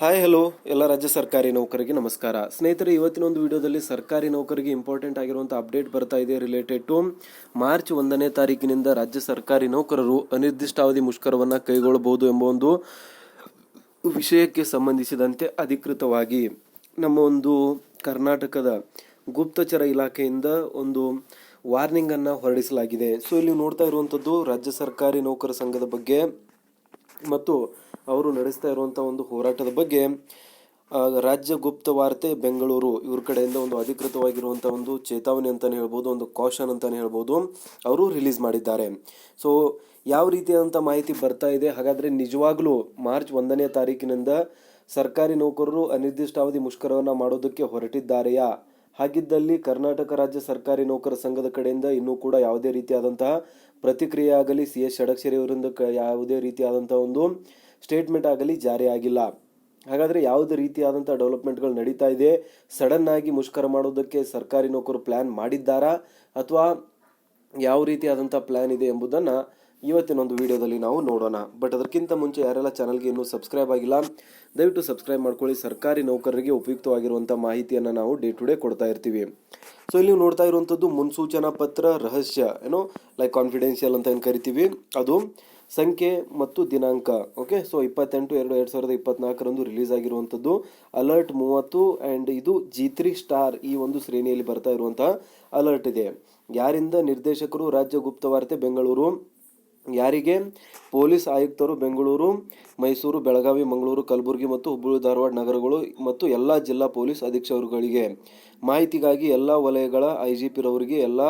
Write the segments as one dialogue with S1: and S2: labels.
S1: Hi hello ಎಲ್ಲ ರಾಜ್ಯ ಸರ್ಕಾರಿ ನೌಕರಿಗೆ ನಮಸ್ಕಾರ. ಸ್ನೇಹಿತರೆ, ಇವತ್ತಿನ ಒಂದು ವಿಡಿಯೋದಲ್ಲಿ ಸರ್ಕಾರಿ ನೌಕರಿಗೆ ಇಂಪಾರ್ಟೆಂಟ್ ಆಗಿರುವಂಥ ಅಪ್ಡೇಟ್ ಬರ್ತಾ ಇದೆ ರಿಲೇಟೆಡ್ ಟು ಮಾರ್ಚ್ ಒಂದನೇ ತಾರೀಕಿನಿಂದ ರಾಜ್ಯ ಸರ್ಕಾರಿ ನೌಕರರು ಅನಿರ್ದಿಷ್ಟಾವಧಿ ಮುಷ್ಕರವನ್ನು ಕೈಗೊಳ್ಳಬಹುದು ಎಂಬ ಒಂದು ವಿಷಯಕ್ಕೆ ಸಂಬಂಧಿಸಿದಂತೆ ಅಧಿಕೃತವಾಗಿ ನಮ್ಮ ಒಂದು ಕರ್ನಾಟಕದ ಗುಪ್ತಚರ ಇಲಾಖೆಯಿಂದ ಒಂದು ವಾರ್ನಿಂಗನ್ನು ಹೊರಡಿಸಲಾಗಿದೆ. ಸೊ ಇಲ್ಲಿ ನೋಡ್ತಾ ಇರುವಂಥದ್ದು ರಾಜ್ಯ ಸರ್ಕಾರಿ ನೌಕರ ಸಂಘದ ಬಗ್ಗೆ ಮತ್ತು ಅವರು ನಡೆಸ್ತಾ ಇರುವಂಥ ಒಂದು ಹೋರಾಟದ ಬಗ್ಗೆ ರಾಜ್ಯ ಗುಪ್ತ ವಾರ್ತೆ ಬೆಂಗಳೂರು ಇವ್ರ ಕಡೆಯಿಂದ ಒಂದು ಅಧಿಕೃತವಾಗಿರುವಂಥ ಒಂದು ಚೇತಾವಣೆ ಅಂತಲೇ ಹೇಳ್ಬೋದು, ಒಂದು ಕಾಷನ್ ಅಂತಲೇ ಹೇಳ್ಬೋದು ಅವರು ರಿಲೀಸ್ ಮಾಡಿದ್ದಾರೆ. ಸೊ ಯಾವ ರೀತಿಯಾದಂಥ ಮಾಹಿತಿ ಬರ್ತಾ ಇದೆ, ಹಾಗಾದರೆ ನಿಜವಾಗ್ಲೂ ಮಾರ್ಚ್ ಒಂದನೇ ತಾರೀಕಿನಿಂದ ಸರ್ಕಾರಿ ನೌಕರರು ಅನಿರ್ದಿಷ್ಟಾವಧಿ ಮುಷ್ಕರವನ್ನು ಮಾಡೋದಕ್ಕೆ ಹೊರಟಿದ್ದಾರೆಯಾ? ಹಾಗಿದ್ದಲ್ಲಿ ಕರ್ನಾಟಕ ರಾಜ್ಯ ಸರ್ಕಾರಿ ನೌಕರ ಸಂಘದ ಕಡೆಯಿಂದ ಇನ್ನೂ ಕೂಡ ಯಾವುದೇ ರೀತಿಯಾದಂತಹ ಪ್ರತಿಕ್ರಿಯೆ ಆಗಲಿ, ಸಿ ಎಸ್ ಷಡಕ್ಷರಿ ಅವರಿಂದ ಯಾವುದೇ ರೀತಿಯಾದಂಥ ಒಂದು ಸ್ಟೇಟ್ಮೆಂಟ್ ಆಗಲಿ ಜಾರಿ ಆಗಿಲ್ಲ. ಹಾಗಾದ್ರೆ ಯಾವುದೇ ರೀತಿಯಾದಂಥ ಡೆವಲಪ್ಮೆಂಟ್ಗಳು ನಡೀತಾ ಇದೆ? ಸಡನ್ ಆಗಿ ಮುಷ್ಕರ ಮಾಡೋದಕ್ಕೆ ಸರ್ಕಾರಿ ನೌಕರು ಪ್ಲ್ಯಾನ್ ಮಾಡಿದ್ದಾರಾ? ಅಥವಾ ಯಾವ ರೀತಿಯಾದಂಥ ಪ್ಲ್ಯಾನ್ ಇದೆ ಎಂಬುದನ್ನು ಇವತ್ತಿನ ಒಂದು ವಿಡಿಯೋದಲ್ಲಿ ನಾವು ನೋಡೋಣ. ಬಟ್ ಅದಕ್ಕಿಂತ ಮುಂಚೆ ಯಾರೆಲ್ಲ ಚಾನಲ್ಗೆ ಇನ್ನೂ ಸಬ್ಸ್ಕ್ರೈಬ್ ಆಗಿಲ್ಲ, ದಯವಿಟ್ಟು ಸಬ್ಸ್ಕ್ರೈಬ್ ಮಾಡ್ಕೊಳ್ಳಿ. ಸರ್ಕಾರಿ ನೌಕರರಿಗೆ ಉಪಯುಕ್ತವಾಗಿರುವಂಥ ಮಾಹಿತಿಯನ್ನು ನಾವು ಡೇ ಟು ಡೇ ಕೊಡ್ತಾ ಇರ್ತೀವಿ. ಸೊ ಇಲ್ಲಿ ನೋಡ್ತಾ ಇರುವಂಥದ್ದು ಮುನ್ಸೂಚನಾ ಪತ್ರ, ರಹಸ್ಯ, ಏನೋ ಲೈಕ್ ಕಾನ್ಫಿಡೆನ್ಷಿಯಲ್ ಅಂತ ಏನು ಕರಿತೀವಿ. ಅದು ಸಂಖ್ಯೆ ಮತ್ತು ದಿನಾಂಕ. ಓಕೆ ಸೊ ಇಪ್ಪತ್ತೆಂಟು, ಎರಡು ಎರಡು ಸಾವಿರದ ಇಪ್ಪತ್ನಾಲ್ಕರಂದು ರಿಲೀಸ್ ಆಗಿರುವಂಥದ್ದು ಅಲರ್ಟ್ ಮೂವತ್ತು ಆ್ಯಂಡ್ ಇದು ಜಿ ತ್ರೀ ಸ್ಟಾರ್ ಈ ಒಂದು ಶ್ರೇಣಿಯಲ್ಲಿ ಬರ್ತಾ ಇರುವಂತಹ ಅಲರ್ಟ್ ಇದೆ. ಯಾರಿಂದ ನಿರ್ದೇಶಕರು ರಾಜ್ಯ ಗುಪ್ತವಾರ್ತೆ ಬೆಂಗಳೂರು? ಯಾರಿಗೆ? ಪೊಲೀಸ್ ಆಯುಕ್ತರು ಬೆಂಗಳೂರು, ಮೈಸೂರು, ಬೆಳಗಾವಿ, ಮಂಗಳೂರು, ಕಲಬುರಗಿ ಮತ್ತು ಹುಬ್ಬಳ್ಳಿ ಧಾರವಾಡ ನಗರಗಳು ಮತ್ತು ಎಲ್ಲ ಜಿಲ್ಲಾ ಪೊಲೀಸ್ ಅಧೀಕ್ಷಕರುಗಳಿಗೆ. ಮಾಹಿತಿಗಾಗಿ ಎಲ್ಲ ವಲಯಗಳ ಐ ಜಿ ಪಿರವರಿಗೆ ಎಲ್ಲ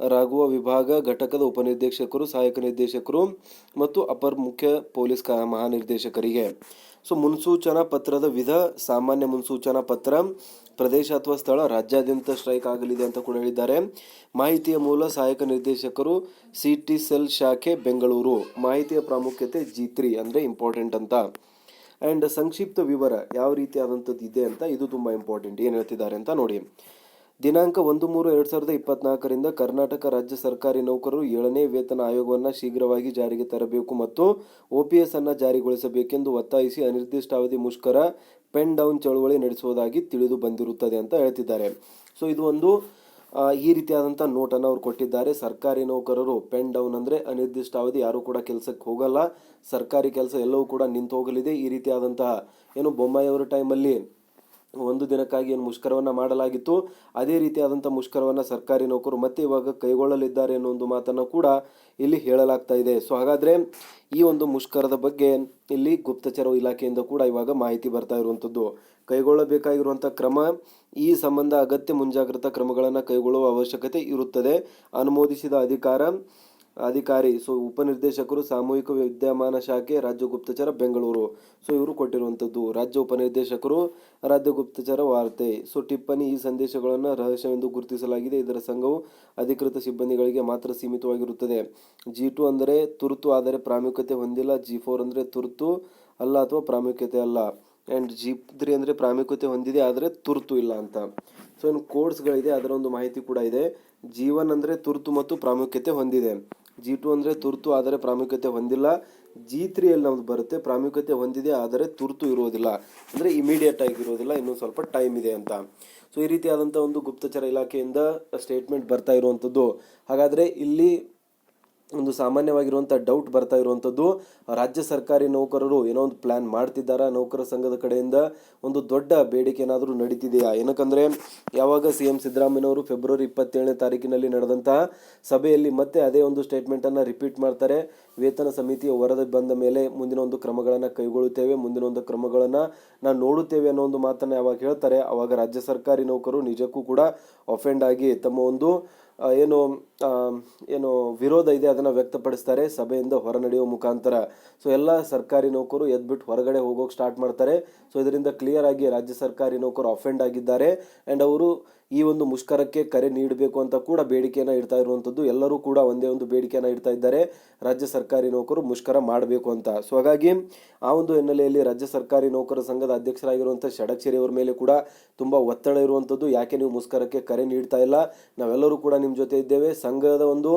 S1: ರಾಘವ ವಿಭಾಗ ಘಟಕದ ಉಪನಿರ್ದೇಶಕರು, ಸಹಾಯಕ ನಿರ್ದೇಶಕರು ಮತ್ತು ಅಪರ್ ಮುಖ್ಯ ಪೊಲೀಸ್ ಮಹಾನಿರ್ದೇಶಕರಿಗೆ. ಸೊ, ಮುನ್ಸೂಚನಾ ಪತ್ರದ ವಿಧ, ಸಾಮಾನ್ಯ ಮುನ್ಸೂಚನಾ ಪತ್ರ, ಪ್ರದೇಶ ಅಥವಾ ಸ್ಥಳ, ರಾಜ್ಯಾದ್ಯಂತ ಸ್ಟ್ರೈಕ್ ಆಗಲಿದೆ ಅಂತ ಕೂಡ ಹೇಳಿದ್ದಾರೆ. ಮಾಹಿತಿಯ ಮೂಲ, ಸಹಾಯಕ ನಿರ್ದೇಶಕರು ಸಿ ಟಿ ಸೆಲ್ ಶಾಖೆ, ಬೆಂಗಳೂರು. ಮಾಹಿತಿಯ ಪ್ರಾಮುಖ್ಯತೆ ಜಿ ತ್ರೀ ಅಂದರೆ ಇಂಪಾರ್ಟೆಂಟ್ ಅಂತ. ಆ್ಯಂಡ್ ಸಂಕ್ಷಿಪ್ತ ವಿವರ ಯಾವ ರೀತಿಯಾದಂಥದ್ದು ಇದೆ ಅಂತ, ಇದು ತುಂಬ ಇಂಪಾರ್ಟೆಂಟ್. ಏನು ಹೇಳ್ತಿದ್ದಾರೆ ಅಂತ ನೋಡಿ. ದಿನಾಂಕ ಒಂದು ಮೂರು ಎರಡು ಸಾವಿರದ ಇಪ್ಪತ್ನಾಲ್ಕರಿಂದ ಕರ್ನಾಟಕ ರಾಜ್ಯ ಸರ್ಕಾರಿ ನೌಕರರು ಏಳನೇ ವೇತನ ಆಯೋಗವನ್ನು ಶೀಘ್ರವಾಗಿ ಜಾರಿಗೆ ತರಬೇಕು ಮತ್ತು ಓಪಿಎಸ್ ಅನ್ನು ಜಾರಿಗೊಳಿಸಬೇಕೆಂದು ಒತ್ತಾಯಿಸಿ ಅನಿರ್ದಿಷ್ಟಾವಧಿ ಮುಷ್ಕರ, ಪೆನ್ ಡೌನ್ ಚಳುವಳಿ ನಡೆಸುವುದಾಗಿ ತಿಳಿದು ಬಂದಿರುತ್ತದೆ ಅಂತ ಹೇಳ್ತಿದ್ದಾರೆ. ಸೊ, ಇದು ಒಂದು ಈ ರೀತಿಯಾದಂಥ ನೋಟನ್ನು ಅವರು ಕೊಟ್ಟಿದ್ದಾರೆ. ಸರ್ಕಾರಿ ನೌಕರರು ಪೆನ್ ಡೌನ್ ಅಂದರೆ ಅನಿರ್ದಿಷ್ಟಾವಧಿ ಯಾರೂ ಕೂಡ ಕೆಲಸಕ್ಕೆ ಹೋಗಲ್ಲ. ಸರ್ಕಾರಿ ಕೆಲಸ ಎಲ್ಲವೂ ಕೂಡ ನಿಂತು ಹೋಗಲಿದೆ ಈ ರೀತಿಯಾದಂತಹ ಏನು ಬೊಮ್ಮಾಯಿಯವರ ಟೈಮಲ್ಲಿ ಒಂದು ದಿನಕ್ಕಾಗಿ ಏನು ಮುಷ್ಕರವನ್ನು ಮಾಡಲಾಗಿತ್ತು. ಅದೇ ರೀತಿಯಾದಂಥ ಮುಷ್ಕರವನ್ನು ಸರ್ಕಾರಿ ನೌಕರು ಮತ್ತೆ ಇವಾಗ ಕೈಗೊಳ್ಳಲಿದ್ದಾರೆ ಅನ್ನೋ ಒಂದು ಮಾತನ್ನು ಕೂಡ ಇಲ್ಲಿ ಹೇಳಲಾಗ್ತಾ ಇದೆ. ಸೊ ಹಾಗಾದರೆ ಈ ಒಂದು ಮುಷ್ಕರದ ಬಗ್ಗೆ ಇಲ್ಲಿ ಗುಪ್ತಚರ ಇಲಾಖೆಯಿಂದ ಕೂಡ ಇವಾಗ ಮಾಹಿತಿ ಬರ್ತಾ ಇರುವಂಥದ್ದು ಕೈಗೊಳ್ಳಬೇಕಾಗಿರುವಂಥ ಕ್ರಮ, ಈ ಸಂಬಂಧ ಅಗತ್ಯ ಮುಂಜಾಗ್ರತಾ ಕ್ರಮಗಳನ್ನು ಕೈಗೊಳ್ಳುವ ಅವಶ್ಯಕತೆ ಇರುತ್ತದೆ. ಅನುಮೋದಿಸಿದ ಅಧಿಕಾರ ಅಧಿಕಾರಿ, ಸೊ ಉಪನಿರ್ದೇಶಕರು, ಸಾಮೂಹಿಕ ವಿದ್ಯಮಾನ ಶಾಖೆ, ರಾಜ್ಯ ಗುಪ್ತಚರ ಬೆಂಗಳೂರು. ಸೊ ಇವರು ಕೊಟ್ಟಿರುವಂಥದ್ದು ರಾಜ್ಯ ಉಪನಿರ್ದೇಶಕರು, ರಾಜ್ಯ ಗುಪ್ತಚರ ವಾರ್ತೆ. ಸೊ ಟಿಪ್ಪಣಿ ಈ ಸಂದೇಶಗಳನ್ನು ರಹಸ್ಯವೆಂದು ಗುರುತಿಸಲಾಗಿದೆ. ಇದರ ಸಂಘವು ಅಧಿಕೃತ ಸಿಬ್ಬಂದಿಗಳಿಗೆ ಮಾತ್ರ ಸೀಮಿತವಾಗಿರುತ್ತದೆ. ಜಿ ಟು ಅಂದರೆ ತುರ್ತು, ಆದರೆ ಪ್ರಾಮುಖ್ಯತೆ ಹೊಂದಿಲ್ಲ. ಜಿ ಫೋರ್ ಅಂದರೆ ತುರ್ತು ಅಲ್ಲ ಅಥವಾ ಪ್ರಾಮುಖ್ಯತೆ ಅಲ್ಲ. ಆ್ಯಂಡ್ ಜಿ ತ್ರೀ ಅಂದರೆ ಪ್ರಾಮುಖ್ಯತೆ ಹೊಂದಿದೆ, ಆದರೆ ತುರ್ತು ಇಲ್ಲ ಅಂತ. ಸೊ ಇನ್ನು ಕೋರ್ಸ್ಗಳಿದೆ ಅದರ ಒಂದು ಮಾಹಿತಿ ಕೂಡ ಇದೆ. ಜೀವನ್ ಅಂದರೆ ತುರ್ತು ಮತ್ತು ಪ್ರಾಮುಖ್ಯತೆ ಹೊಂದಿದೆ. ಜಿ ಟು ಅಂದರೆ ತುರ್ತು, ಆದರೆ ಪ್ರಾಮುಖ್ಯತೆ ಹೊಂದಿಲ್ಲ. ಜಿ ತ್ರೀಯಲ್ಲಿ ನಮ್ದು ಬರುತ್ತೆ. ಪ್ರಾಮುಖ್ಯತೆ ಹೊಂದಿದೆ, ಆದರೆ ತುರ್ತು ಇರುವುದಿಲ್ಲ. ಅಂದರೆ ಇಮಿಡಿಯೇಟ್ ಆಗಿ ಇರೋದಿಲ್ಲ ಇನ್ನೂ ಸ್ವಲ್ಪ ಟೈಮ್ ಇದೆ ಅಂತ. ಸೊ ಈ ರೀತಿಯಾದಂಥ ಒಂದು ಗುಪ್ತಚರ ಇಲಾಖೆಯಿಂದ ಸ್ಟೇಟ್ಮೆಂಟ್ ಬರ್ತಾ ಇರುವಂಥದ್ದು. ಹಾಗಾದರೆ ಇಲ್ಲಿ ಒಂದು ಸಾಮಾನ್ಯವಾಗಿರುವಂಥ ಡೌಟ್ ಬರ್ತಾ ಇರುವಂಥದ್ದು ರಾಜ್ಯ ಸರ್ಕಾರಿ ನೌಕರರು ಏನೋ ಒಂದು ಪ್ಲ್ಯಾನ್ ಮಾಡ್ತಿದ್ದಾರಾ? ನೌಕರ ಸಂಘದ ಕಡೆಯಿಂದ ಒಂದು ದೊಡ್ಡ ಬೇಡಿಕೆ ಏನಾದರೂ ನಡೀತಿದೆಯಾ? ಏನಕ್ಕಂದರೆ, ಯಾವಾಗ ಸಿ ಎಂ ಸಿದ್ದರಾಮಯ್ಯನವರು ಫೆಬ್ರವರಿ ಇಪ್ಪತ್ತೇಳನೇ ತಾರೀಕಿನಲ್ಲಿ ನಡೆದಂತಹ ಸಭೆಯಲ್ಲಿ ಮತ್ತೆ ಅದೇ ಒಂದು ಸ್ಟೇಟ್ಮೆಂಟನ್ನು ರಿಪೀಟ್ ಮಾಡ್ತಾರೆ. ವೇತನ ಸಮಿತಿಯ ವರದಿ ಬಂದ ಮೇಲೆ ಮುಂದಿನ ಒಂದು ಕ್ರಮಗಳನ್ನು ಕೈಗೊಳ್ಳುತ್ತೇವೆ. ಮುಂದಿನ ಒಂದು ಕ್ರಮಗಳನ್ನು ನಾವು ನೋಡುತ್ತೇವೆ ಅನ್ನೋ ಒಂದು ಮಾತನ್ನು ಯಾವಾಗ ಹೇಳ್ತಾರೆ ಆವಾಗ ರಾಜ್ಯ ಸರ್ಕಾರಿ ನೌಕರು ನಿಜಕ್ಕೂ ಕೂಡ ಅಫೆಂಡ್ ಆಗಿ ತಮ್ಮ ಒಂದು ಏನು ಏನು ವಿರೋಧ ಇದೆ ಅದನ್ನು ವ್ಯಕ್ತಪಡಿಸ್ತಾರೆ, ಸಭೆಯಿಂದ ಹೊರ ನಡೆಯುವ ಮುಖಾಂತರ. ಸೊ ಎಲ್ಲ ಸರ್ಕಾರಿ ನೌಕರು ಎದ್ಬಿಟ್ಟು ಹೊರಗಡೆ ಹೋಗೋಕೆ ಸ್ಟಾರ್ಟ್ ಮಾಡ್ತಾರೆ. ಸೊ ಇದರಿಂದ ಕ್ಲಿಯರ್ ಆಗಿ ರಾಜ್ಯ ಸರ್ಕಾರಿ ನೌಕರು ಅಫೆಂಡ್ ಆಗಿದ್ದಾರೆ. ಆ್ಯಂಡ್ ಅವರು ಈ ಒಂದು ಮುಷ್ಕರಕ್ಕೆ ಕರೆ ನೀಡಬೇಕು ಅಂತ ಕೂಡ ಬೇಡಿಕೆಯನ್ನು ಇಡ್ತಾ ಇರುವಂಥದ್ದು ಎಲ್ಲರೂ ಕೂಡ ಒಂದೇ ಒಂದು ಬೇಡಿಕೆಯನ್ನು ಇಡ್ತಾ ಇದ್ದಾರೆ. ರಾಜ್ಯ ಸರ್ಕಾರಿ ನೌಕರು ಮುಷ್ಕರ ಮಾಡಬೇಕು ಅಂತ. ಸೊ ಹಾಗಾಗಿ ಆ ಒಂದು ಹಿನ್ನೆಲೆಯಲ್ಲಿ ರಾಜ್ಯ ಸರ್ಕಾರಿ ನೌಕರ ಸಂಘದ ಅಧ್ಯಕ್ಷರಾಗಿರುವಂಥ ಷಡಕ್ಷರಿಯವರ ಮೇಲೆ ಕೂಡ ತುಂಬ ಒತ್ತಡ ಇರುವಂಥದ್ದು ಯಾಕೆ ನೀವು ಮುಷ್ಕರಕ್ಕೆ ಕರೆ ನೀಡ್ತಾ ಇಲ್ಲ? ನಾವೆಲ್ಲರೂ ಕೂಡ ನಿಮ್ಮ ಜೊತೆ ಇದ್ದೇವೆ. ಸಂಘದ ಒಂದು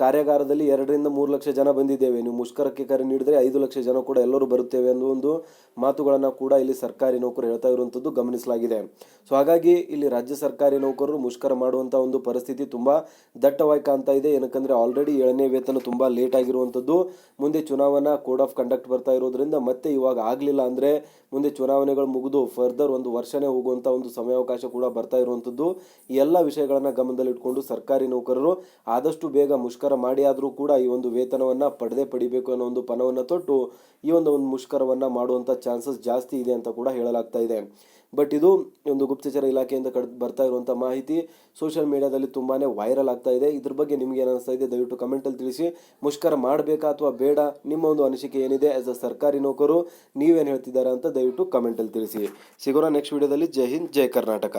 S1: ಕಾರ್ಯಾಗಾರದಲ್ಲಿ ಎರಡರಿಂದ ಮೂರು ಲಕ್ಷ ಜನ ಬಂದಿದ್ದೇವೆ. ನೀವು ಮುಷ್ಕರಕ್ಕೆ ಕರೆ ನೀಡಿದರೆ ಐದು ಲಕ್ಷ ಜನ ಕೂಡ ಎಲ್ಲರೂ ಬರುತ್ತೇವೆ ಅನ್ನೋ ಒಂದು ಮಾತುಗಳನ್ನು ಕೂಡ ಇಲ್ಲಿ ಸರ್ಕಾರಿ ನೌಕರು ಹೇಳ್ತಾ ಇರುವಂಥದ್ದು ಗಮನಿಸಲಾಗಿದೆ. ಸೊ ಹಾಗಾಗಿ ಇಲ್ಲಿ ರಾಜ್ಯ ಸರ್ಕಾರಿ ನೌಕರರು ಮುಷ್ಕರ ಮಾಡುವಂಥ ಒಂದು ಪರಿಸ್ಥಿತಿ ತುಂಬ ದಟ್ಟವಾಗಿ ಕಾಣ್ತಾ ಇದೆ. ಏನಕ್ಕಂದರೆ ಆಲ್ರೆಡಿ ಏಳನೇ ವೇತನ ತುಂಬ ಲೇಟ್ ಆಗಿರುವಂಥದ್ದು. ಮುಂದೆ ಚುನಾವಣಾ ಕೋಡ್ ಆಫ್ ಕಂಡಕ್ಟ್ ಬರ್ತಾ ಇರೋದ್ರಿಂದ ಮತ್ತೆ ಇವಾಗ ಆಗಲಿಲ್ಲ ಅಂದರೆ ಮುಂದೆ ಚುನಾವಣೆಗಳು ಮುಗಿದು ಫರ್ದರ್ ಒಂದು ವರ್ಷನೇ ಹೋಗುವಂಥ ಒಂದು ಸಮಯಾವಕಾಶ ಕೂಡ ಬರ್ತಾ ಇರುವಂಥದ್ದು. ಎಲ್ಲ ವಿಷಯಗಳನ್ನು ಗಮನದಲ್ಲಿಟ್ಕೊಂಡು ಸರ್ಕಾರಿ ನೌಕರರು ಆದಷ್ಟು ಬೇಗ ಮುಷ್ಕರ ಮಾಡಿ ಆದರೂ ಕೂಡ ಈ ಒಂದು ವೇತನವನ್ನು ಪಡೆದೇ ಪಡಿಬೇಕು ಅನ್ನೋ ಒಂದು ಪಣವನ್ನು ತೊಟ್ಟು ಈ ಒಂದು ಒಂದು ಮುಷ್ಕರವನ್ನು ಮಾಡುವಂಥ ಚಾನ್ಸಸ್ ಜಾಸ್ತಿ ಇದೆ ಅಂತ ಕೂಡ ಹೇಳಲಾಗ್ತಾ ಇದೆ. ಬಟ್ ಇದು ಒಂದು ಗುಪ್ತಚರ ಇಲಾಖೆಯಿಂದ ಕಡ್, ಬರ್ತಾ ಇರುವಂಥ ಮಾಹಿತಿ ಸೋಷಿಯಲ್ ಮೀಡಿಯಾದಲ್ಲಿ ತುಂಬಾ ವೈರಲ್ ಆಗ್ತಾ ಇದೆ. ಇದ್ರ ಬಗ್ಗೆ ನಿಮ್ಗೆ ಏನು ಅನಿಸ್ತಾ ಇದೆ ದಯವಿಟ್ಟು ಕಮೆಂಟಲ್ಲಿ ತಿಳಿಸಿ. ಮುಷ್ಕರ ಮಾಡಬೇಕಾ ಅಥವಾ ಬೇಡ? ನಿಮ್ಮ ಒಂದು ಅನಿಸಿಕೆ ಏನಿದೆ ಆಸ್ ಅ ಸರ್ಕಾರಿ ನೌಕರು ನೀವೇನು ಹೇಳ್ತಿದ್ದಾರೆ ಅಂತ ದಯವಿಟ್ಟು ಕಮೆಂಟಲ್ಲಿ ತಿಳಿಸಿ. ಸಿಗೋಣ ನೆಕ್ಸ್ಟ್ ವಿಡಿಯೋದಲ್ಲಿ ಜೈ ಹಿಂದ್, ಜೈ ಕರ್ನಾಟಕ.